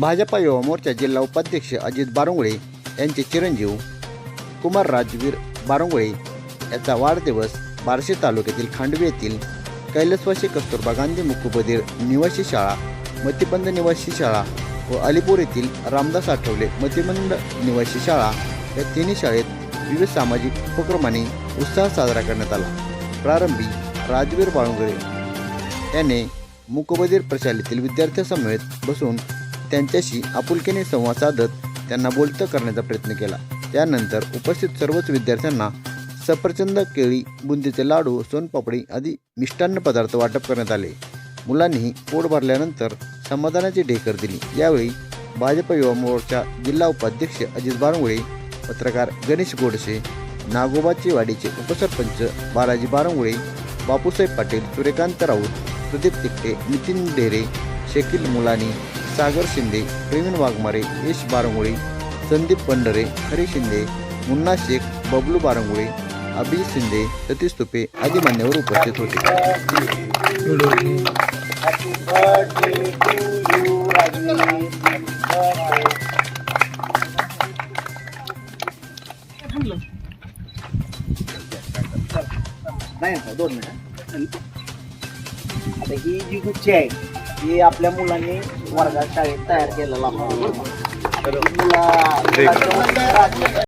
भाजपा युवा मोर्चा जिल्हा उपाध्यक्ष अजित बारुंगळे यांचे चिरंजीव कुमार राजवीर बारुंगळे याचा वाढदिवस बार्शी तालुक्यातील खांडवी येथील कैलासवासी कस्तुरबा गांधी मुकुबधीर निवासी शाळा मतिबंध निवासी शाळा व अलीपूर येथील रामदास आठवले मतिबंध निवासी शाळा या तिन्ही शाळेत विविध सामाजिक उपक्रमाने उत्साह साजरा करण्यात आला. प्रारंभी राजवीर बाळुंगळे याने मुकबधीर प्रशालेतील विद्यार्थ्यांसमवेत बसून त्यांच्याशी आपुलकीने संवाद साधत त्यांना बोलतं करण्याचा प्रयत्न केला. त्यानंतर उपस्थित सर्वच विद्यार्थ्यांना सफरचंद केळी बुंदीचे लाडू सोनपापडी आदी मिष्टान्न पदार्थ वाटप करण्यात आले. मुलांनीही पोट भरल्यानंतर समाधानाची ढेकर दिली. यावेळी भाजप युवा मोर्चा जिल्हा उपाध्यक्ष अजित बारंगुळे पत्रकार गणेश गोडसे नागोबाची वाडीचे उपसरपंच बालाजी बारंगुळे बापूसाहेब पाटील सूर्यकांत राऊत प्रदीप तिकटे नितीन डेरे शकील मुलानी सागर शिंदे प्रवीण वाघमारे यश बारंगुळे संदीप पंढरे हरी शिंदे मुन्ना शेख बबलू बारंगुळे अभिजित शिंदे सतीश तुपे आदी मान्यवर उपस्थित होते. नाही दोन मिनिट. आता ही जी गुच्छी आहे ही आपल्या मुलांनी वर्गात शाळेत तयार केलेला मुला